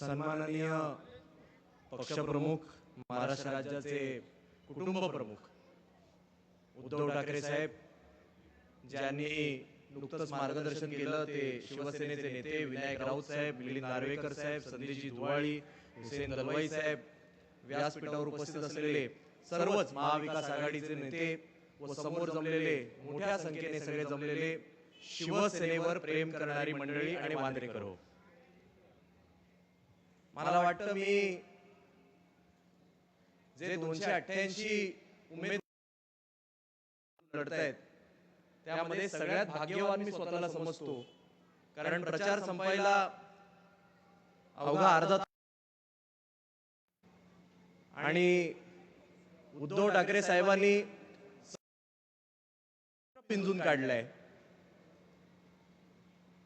सन्माननीय पक्षप्रमुख महाराष्ट्र राज्याचे कुटुंब प्रमुख उद्धव ठाकरे साहेब ज्यांनी नुकतंच मार्गदर्शन केलं ते शिवसेनेचे नेते विनायक राऊत साहेब मिलिंद नार्वेकर साहेब संदेशजी धुवाळी हुसेन दलवाई साहेब व्यासपीठावर उपस्थित असलेले सर्वच महाविकास आघाडीचे नेते व समोर जमलेले मोठ्या संख्येने सगळे जमलेले शिवसेनेवर प्रेम करणारी मंडळी आणि वांद्रेकर हो. मला वाटतं मी जे दोनशे अठ्ठ्याऐंशी उमेद लढतायत त्यामध्ये सगळ्यात भाग्यवान मी स्वतःला समजतो. कारण प्रचार संपायला अवघा अर्धा आणि उद्धव ठाकरे साहेबांनी पिंजून काढलाय.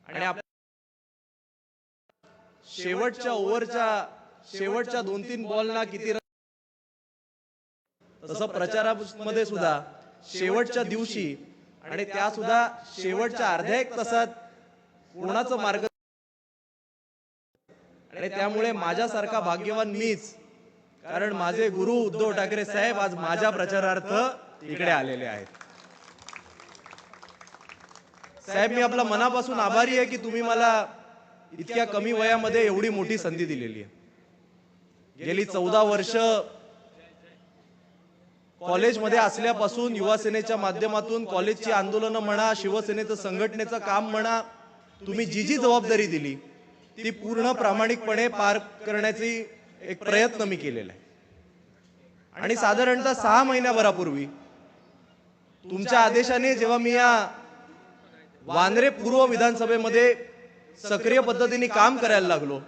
आणि आप- शेवटच्या ओव्हरच्या शेवटच्या दोन तीन बॉलना किती रन तसं प्रचारामध्ये सुद्धा शेवटच्या दिवशी आणि त्या सुद्धा शेवटच्या अर्ध्या एक तासात कोणाचं मार्ग आणि त्यामुळे माझ्यासारखा भाग्यवान मीच कारण माझे गुरु उद्धव ठाकरे साहेब आज माझ्या प्रचारार्थ इकडे आलेले आहेत. साहेब मी आपला मनापासून आभारी आहे की तुम्ही मला इतक्या कमी वयामध्ये एवढी मोठी संधी दिलेली आहे. गेली चौदा वर्ष कॉलेजमध्ये असल्यापासून युवा सेनेच्या माध्यमातून कॉलेजची आंदोलनं म्हणा शिवसेनेचं संघटनेचं काम म्हणा तुम्ही जी जी जबाबदारी दिली ती पूर्ण प्रामाणिकपणे पार करण्याची एक प्रयत्न मी केलेला आहे. आणि साधारणतः सहा महिन्याभरापूर्वी तुमच्या आदेशाने जेव्हा मी या वांद्रे पूर्व विधानसभेमध्ये सक्रिय पद्धतीने काम करायला लागलो.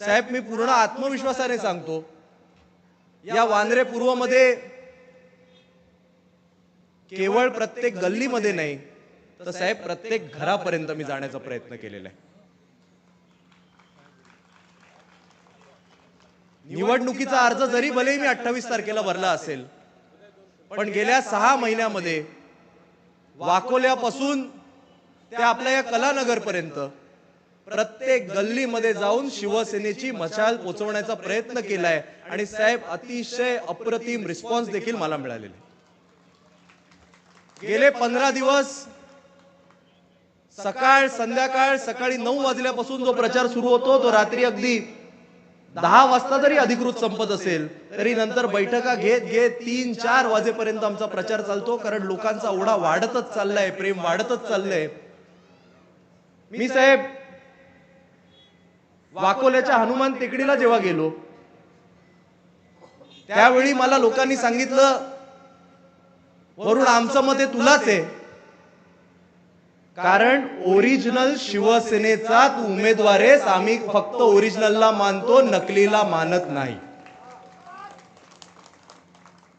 साहेब मी पूर्ण आत्मविश्वासाने सांगतो या वांद्रे पूर्वमध्ये केवळ प्रत्येक गल्लीमध्ये नाही तर साहेब प्रत्येक घरापर्यंत मी जाण्याचा प्रयत्न केलेला आहे. निवडणुकीचा अर्ज जरी भले मी अठ्ठावीस तारखेला भरला असेल पण गेल्या सहा महिन्यामध्ये वाकोल्यापासून ते आपल्या या कलानगर पर्यंत प्रत्येक गल्लीमध्ये जाऊन शिवसेनेची मशाल पोचवण्याचा प्रयत्न केलाय आणि साहेब अतिशय अप्रतिम रिस्पॉन्स देखील मला मिळालेले. गेले पंधरा दिवस सकाळ संध्याकाळ सकाळी नऊ वाजल्यापासून जो प्रचार सुरू होतो तो रात्री अगदी दहा वाजता जरी अधिकृत संपत असेल तरी नंतर बैठका घेत घेत तीन चार वाजेपर्यंत आमचा प्रचार चालतो. कारण लोकांचा ओढा वाढतच चाललाय प्रेम वाढतच चाललंय. मी साहेब वाकोल्याच्या हनुमान टेकडीला जेव्हा गेलो त्यावेळी मला लोकांनी सांगितलं वरून आमचं मत हे तुलाच आहे. कारण ओरिजिनल शिवसेनेचा तू उमेदवार आहेस आम्ही फक्त ओरिजिनलला मानतो नकलीला मानत नाही.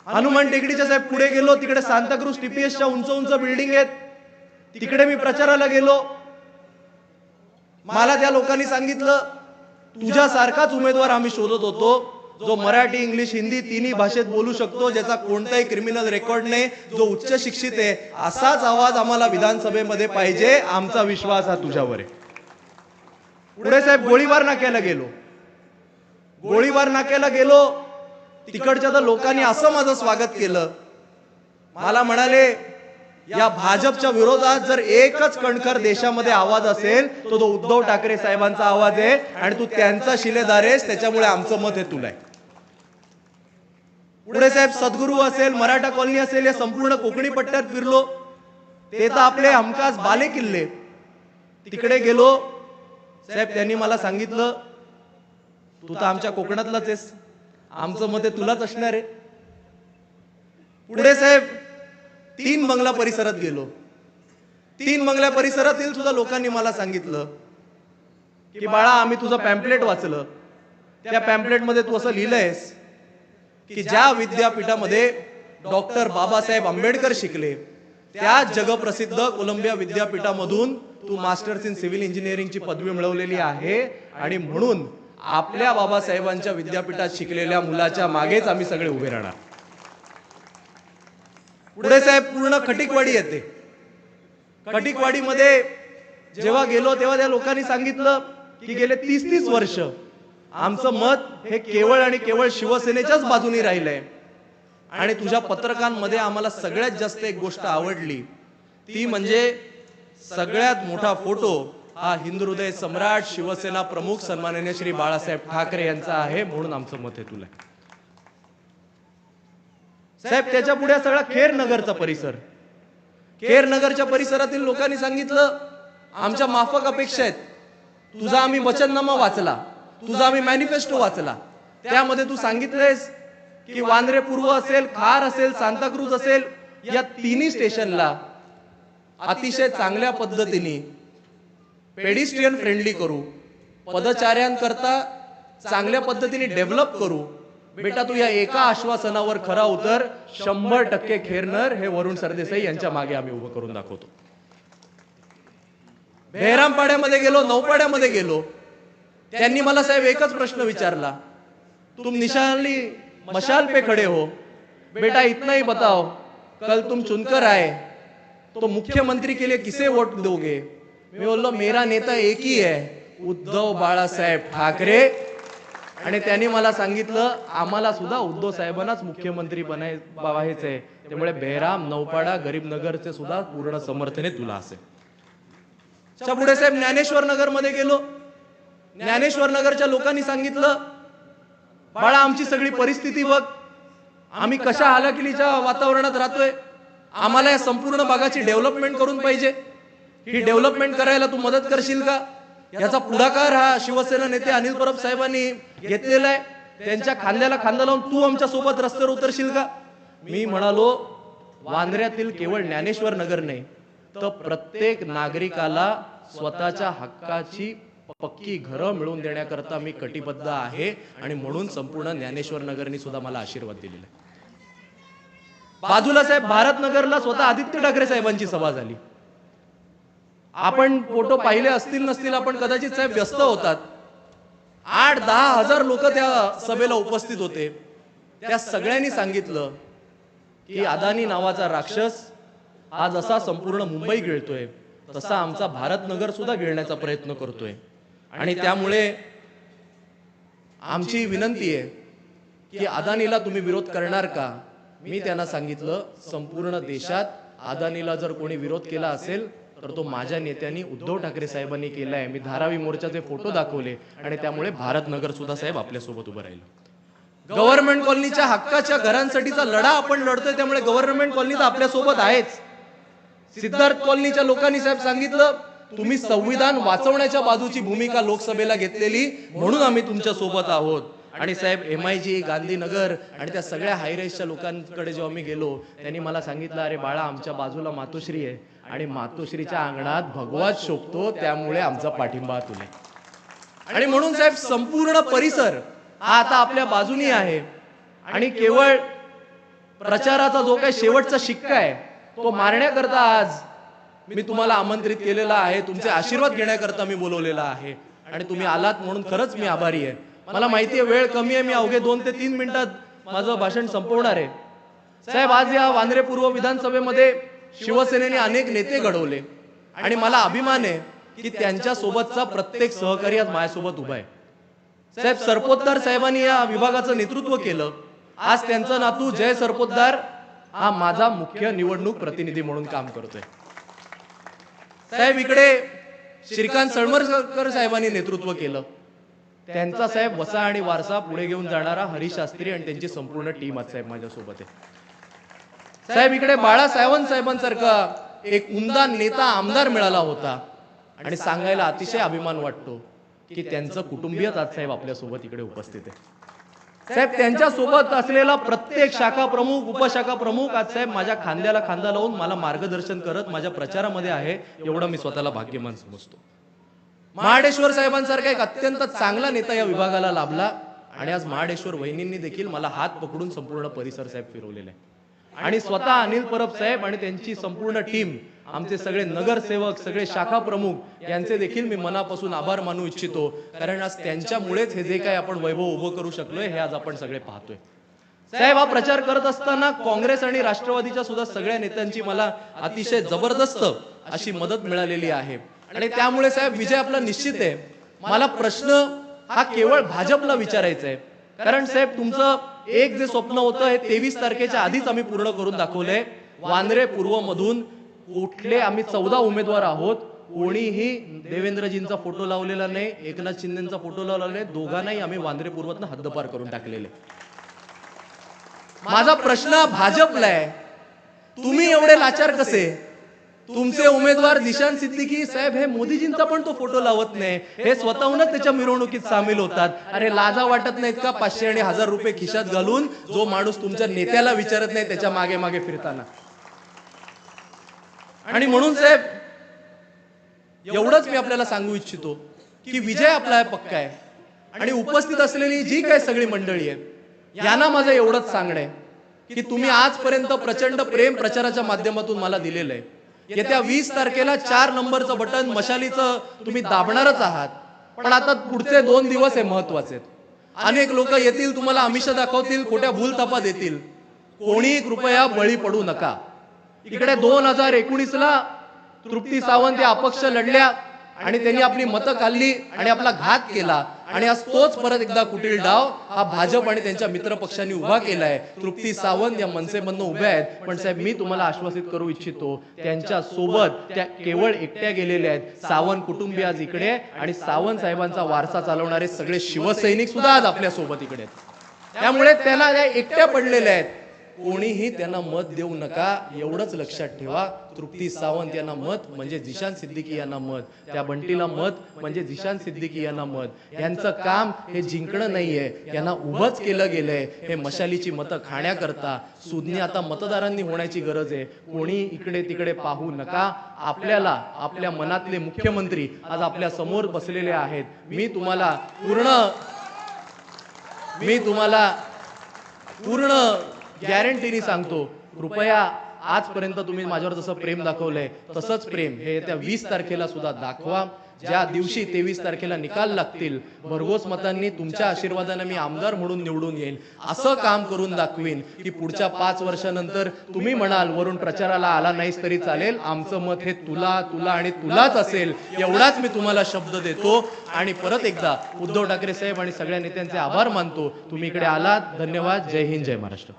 हनुमान टेकडीच्या साहेब पुढे गेलो तिकडे सांताक्रूज टीपीएसच्या उंच उंच बिल्डिंग आहेत. तिकडे मी प्रचाराला गेलो. मला त्या लोकांनी सांगितलं तुझ्यासारखाच उमेदवार आम्ही शोधत होतो जो मराठी इंग्लिश हिंदी तिन्ही भाषेत बोलू शकतो ज्याचा कोणताही क्रिमिनल रेकॉर्ड नाही जो उच्च शिक्षित आहे. असाच आवाज आम्हाला विधानसभेमध्ये पाहिजे आमचा विश्वास हा तुझ्यावर आहे. पुढे साहेब गोळीबार नाक्याला गेलो. गोळीबार नाक्याला गेलो. तिकडच्या तर लोकांनी असं माझं स्वागत केलं. मला म्हणाले या भाजपच्या विरोधात जर एकच कणखर देशामध्ये आवाज असेल तो तो उद्धव ठाकरे साहेबांचा आवाज आहे आणि तू त्यांचा शिलेदार आहेस त्याच्यामुळे आमचं मत हे तुला आहे. पुढे साहेब सद्गुरू असेल मराठा कॉलनी असेल या संपूर्ण कोकणी पट्ट्यात फिरलो. ते तर आपले हमखास बाले किल्ले. तिकडे गेलो. साहेब त्यांनी मला सांगितलं तू तर आमच्या कोकणातलाच आहेस. आमचं मत हे तुलाच असणार आहे. पुढे साहेब तीन बंगला परिसरात गेलो. तीन बंगल्या परिसरातील सुद्धा लोकांनी मला सांगितलं की बाळा आम्ही तुझं पॅम्पलेट वाचलं. त्या पॅम्पलेटमध्ये तू असं लिहिलंयस की ज्या विद्यापीठामध्ये डॉक्टर बाबासाहेब आंबेडकर शिकले त्या जगप्रसिद्ध कोलंबिया विद्यापीठामधून तू मास्टर्स इन सिव्हिल इंजिनिअरिंगची पदवी मिळवलेली आहे आणि म्हणून आपल्या बाबासाहेबांच्या विद्यापीठात शिकलेल्या मुलाच्या मागेच आम्ही सगळे उभे राहणार. पुढे साहेब पूर्ण खटिकवाडी येते. खटिकवाडीमध्ये जेव्हा गेलो तेव्हा त्या लोकांनी सांगितलं की गेले तीस तीस वर्ष आमचं मत हे केवळ आणि केवळ शिवसेनेच्याच बाजूनी राहिलंय. आणि तुझ्या पत्रकांमध्ये आम्हाला सगळ्यात जास्त एक गोष्ट आवडली. ती म्हणजे सगळ्यात मोठा फोटो हा हिंदू हृदय सम्राट शिवसेना प्रमुख सन्माननीय श्री बाळासाहेब ठाकरे यांचा आहे म्हणून आमचं मत आहे तुला. साहेब त्याच्या पुढे सगळा खेर नगरचा परिसर. खेर नगरच्या परिसरातील लोकांनी सांगितलं आमच्या माफक अपेक्षा आहेत. तुझा आम्ही वचननामा वाचला. तुझा आम्ही मॅनिफेस्टो वाचला. त्यामध्ये तू सांगितलंयस की वांद्रे पूर्व असेल खार असेल सांताक्रूज असेल या तिन्ही स्टेशनला अतिशय चांगल्या पद्धतीने पेडिस्ट्रियन फ्रेंडली करू. पदचाऱ्यांकरता चांगल्या पद्धतीने डेव्हलप करू. बेटा तू या एका आश्वासनावर खरा उतर. शंभर टक्के खेरनर हे वरुण सरदेसाई यांच्या मागे आम्ही उभं करून दाखवतो. बेहरामपाड्यामध्ये गेलो नौपाड्यामध्ये गेलो. त्यांनी मला साहेब एकच प्रश्न विचारला. तुम निशाली मशाल पे खड़े हो. बेटा इतना ही बताओ कल तुम चुनकर आए तो मुख्यमंत्री के लिए किसे वोट दोगे? मी बोललो मेरा नेता एक ही है उद्धव बाळासाहेब ठाकरे। आणि त्यांनी मला सांगितलं आम्हाला सुद्धा उद्धव साहेबांनाच मुख्यमंत्री बनाय व्हायचंय त्यामुळे बेहराम नौपाडा गरीब नगरचे सुद्धा पूर्ण समर्थने तुला असेल पुढे साहेब ज्ञानेश्वर नगरमध्ये गेलो. ज्ञानेश्वर नगरच्या लोकांनी सांगितलं बाळा आमची सगळी परिस्थिती बघ. आम्ही कशा हालाकिलीच्या वातावरणात राहतोय? आम्हाला या संपूर्ण भागाची डेव्हलपमेंट करून पाहिजे. ही डेव्हलपमेंट करायला तू मदत करशील का? याचा पुढाकार हा शिवसेना नेते अनिल परब साहेबांनी घेतलेला आहे. त्यांच्या खांद्याला खांदा लावून तू आमच्यासोबत रस्त्यावर उतरशील का? मी म्हणालो वांद्र्यातील केवळ ज्ञानेश्वर नगर नाही तर प्रत्येक नागरिकाला स्वतःच्या हक्काची पक्की घरं मिळवून देण्याकरता मी कटिबद्ध आहे आणि म्हणून संपूर्ण ज्ञानेश्वर नगरनी सुद्धा मला आशीर्वाद दिलेला आहे. बाजूला साहेब भारत नगरला स्वतः आदित्य ठाकरे साहेबांची सभा झाली. आपण फोटो पाहिले असतील नसतील आपण कदाचित साहेब व्यस्त होतात. आठ दहा हजार लोक त्या सभेला उपस्थित होते. त्या सगळ्यांनी सांगितलं की अदानी नावाचा राक्षस आज असा संपूर्ण मुंबई गिळतोय तसा आमचा भारतनगर सुद्धा गिळण्याचा प्रयत्न करतोय. आणि त्यामुळे आमची विनंती आहे की अदानीला तुम्ही विरोध करणार का? मी त्यांना सांगितलं संपूर्ण देशात अदानीला जर कोणी विरोध केला असेल तर तो माझ्या नेत्यांनी उद्धव ठाकरे साहेबांनी केलाय. मी धारावी मोर्चाचे फोटो दाखवले आणि त्यामुळे भारत नगर सुद्धा साहेब आपल्यासोबत उभं राहिलं. गव्हर्नमेंट कॉलनीच्या हक्काच्या घरांसाठीचा लढा आपण लढतोय त्यामुळे गव्हर्नमेंट कॉलनी तर आपल्यासोबत आहेच. सिद्धार्थ कॉलनीच्या लोकांनी साहेब सांगितलं तुम्ही संविधान वाचवण्याच्या बाजूची भूमिका लोकसभेला घेतलेली म्हणून आम्ही तुमच्यासोबत आहोत. आणि साहेब एम आय जी गांधीनगर आणि त्या सगळ्या हायरेसच्या लोकांकडे जेव्हा मी गेलो त्यांनी मला सांगितलं अरे बाळा आमच्या बाजूला मातोश्री आहे. आणि मातोश्रीच्या अंगणात भगवाच शोभतो त्यामुळे आमचा पाठिंबा तुला. आणि म्हणून साहेब संपूर्ण परिसर हा आता आपल्या बाजूनी आहे. आणि केवळ प्रचाराचा जो काही शेवटचा शिक्का आहे तो मारण्याकरता आज मी तुम्हाला आमंत्रित केलेला आहे तुमचे आशीर्वाद घेण्याकरता मी बोलवलेला आहे. आणि तुम्ही आलात म्हणून खरंच मी आभारी आहे. मला माहिती आहे वेळ कमी आहे मी अवघे दोन ते तीन मिनिटात माझं भाषण संपवणार आहे. साहेब आज या वांद्रे पूर्व विधानसभेमध्ये शिवसेनेने अनेक नेते घडवले. आणि मला अभिमान आहे की त्यांच्या सोबतचा प्रत्येक सहकारी आज माझ्यासोबत उभा आहे. साहेब सरपोतदार साहेबांनी या विभागाचं नेतृत्व केलं. आज त्यांचा नातू जय सरपोतदार हा माझा मुख्य निवडणूक प्रतिनिधी म्हणून काम करतोय. साहेब इकडे श्रीकांत सळमरकर साहेबांनी नेतृत्व केलं. त्यांचा साहेब वसा आणि वारसा पुढे घेऊन जाणारा हरीश शास्त्री आणि त्यांची संपूर्ण टीम आज साहेब माझ्यासोबत आहे. साहेब इकडे बाळासाहेबांत साहेबांसारखा एक उमदा नेता आमदार मिळाला होता. आणि सांगायला अतिशय अभिमान वाटतो की त्यांचं कुटुंबीय साहेब आपल्यासोबत इकडे उपस्थित आहे. साहेब त्यांच्यासोबत असलेला प्रत्येक शाखा प्रमुख उपशाखा प्रमुख आज साहेब माझ्या खांद्याला खांदा लावून मला मार्गदर्शन करत माझ्या प्रचारामध्ये आहे एवढं मी स्वतःला भाग्यमान समजतो. महाडेश्वर साहेबांसारखा एक अत्यंत चांगला नेता या विभागाला लाभला आणि आज महाडेश्वर वहिनींनी देखील मला हात पकडून संपूर्ण परिसर साहेब फिरवलेला आहे. आणि स्वतः अनिल परब साहेब आणि त्यांची संपूर्ण टीम आमचे सगळे नगरसेवक सगळे शाखा प्रमुख यांचे देखील मी मनापासून आभार मानू इच्छितो. कारण आज त्यांच्यामुळेच हे जे काही आपण वैभव उभं करू शकलोय हे आज आपण सगळे पाहतोय. साहेब हा प्रचार करत असताना काँग्रेस आणि राष्ट्रवादीच्या सुद्धा सगळ्या नेत्यांची मला अतिशय जबरदस्त अशी मदत मिळालेली आहे. आणि त्यामुळे साहेब विजय आपला निश्चित आहे. मला प्रश्न हा केवळ भाजपला विचारायचा आहे. कारण साहेब तुमचं एक जे स्वप्न होतं हे तेवीस तारखेच्या आधीच आम्ही पूर्ण करून दाखवलंय. वांद्रे पूर्व मधून कुठले आम्ही चौदा उमेदवार आहोत कोणीही देवेंद्रजींचा फोटो लावलेला नाही एकनाथ शिंदेचा फोटो लावलेला नाही दोघांनाही आम्ही वांद्रे पूर्वतनं हद्दपार करून टाकलेले. माझा प्रश्न भाजपला आहे. तुम्ही एवढे लाचार कसे? तुमचे उमेदवार दिशांत सिद्दीकी साहेब हे मोदीजींचा पण तो फोटो लावत नाही. हे स्वतःहूनच त्याच्या मिरवणुकीत सामील होतात. अरे लाजा वाटत नाहीत का? पाचशे आणि हजार रुपये खिशात घालून जो माणूस तुमच्या नेत्याला विचारत नाही त्याच्यामागे मागे फिरताना. आणि म्हणून साहेब एवढंच मी आपल्याला सांगू इच्छितो की विजय आपला आहे पक्का आहे. आणि उपस्थित असलेली जी काय सगळी मंडळी आहे यांना माझं एवढंच सांगणं आहे की तुम्ही आजपर्यंत प्रचंड प्रेम प्रचाराच्या माध्यमातून मला दिलेलं आहे. येत्या वीस तारखेला चार नंबरचं बटन मशालीचं तुम्ही दाबणारच आहात. पण आता पुढचे दोन दिवस हे महत्त्वाचे अनेक लोक येतील तुम्हाला आमिष दाखवतील खोट्या भूलथापा देतील. कोणी कृपया बळी पडू नका. इकडे दोन हजार एकोणीस ला तृप्ती सावंत या अपक्ष लढल्या आणि त्यांनी आपली मतं काढली आणि आपला घात केला. आणि आज तोच परत एकदा कुटील डाव हा भाजप आणि त्यांच्या मित्र पक्षांनी उभा आहे तृप्ती सावंत या मनसेमधनं उभ्या आहेत. पण साहेब मी तुम्हाला आश्वासित करू इच्छितो त्यांच्यासोबत त्या केवळ एकट्या गेलेल्या आहेत. सावंत कुटुंबीय आज इकडे आणि सावंत साहेबांचा वारसा चालवणारे सगळे शिवसैनिक सुद्धा आज आपल्यासोबत इकडे आहेत. त्यामुळे त्यांना एकट्या पडलेल्या आहेत. कोणीही त्यांना मत देऊ नका एवढंच लक्षात ठेवा. तृप्ती सावंत यांना मत म्हणजे जिशान सिद्दीकी यांना मत. त्या बंटीला मत म्हणजे जिशान सिद्दीकी यांना मत. यांचं काम हे जिंकणं नाहीये. यांना उभंच केलं गेलंय. हे मशालीची मतं खाण्याकरता. सुज्ञ आता मतदारांनी होण्याची गरज आहे. कोणी इकडे तिकडे पाहू नका. आपल्याला आपल्या मनातले मुख्यमंत्री आज आपल्यासमोर बसलेले आहेत. मी तुम्हाला पूर्ण मी तुम्हाला पूर्ण गॅरंटीनी सांगतो कृपया आजपर्यंत तुम्ही माझ्यावर जसं प्रेम दाखवलंय तसंच प्रेम हे येत्या वीस तारखेला सुद्धा दाखवा. ज्या दिवशी तेवीस तारखेला निकाल लागतील भरघोस मतांनी तुमच्या आशीर्वादाने मी आमदार म्हणून निवडून येईल असं काम करून दाखवीन की पुढच्या पाच वर्षानंतर तुम्ही म्हणाल वरून प्रचाराला आला नाहीस तरी चालेल आमचं मत हे तुला तुला आणि तुलाच असेल एवढाच मी तुम्हाला शब्द देतो. आणि परत एकदा उद्धव ठाकरे साहेब आणि सगळ्या नेत्यांचे आभार मानतो. तुम्ही इकडे आलात. धन्यवाद. जय हिंद जय महाराष्ट्र.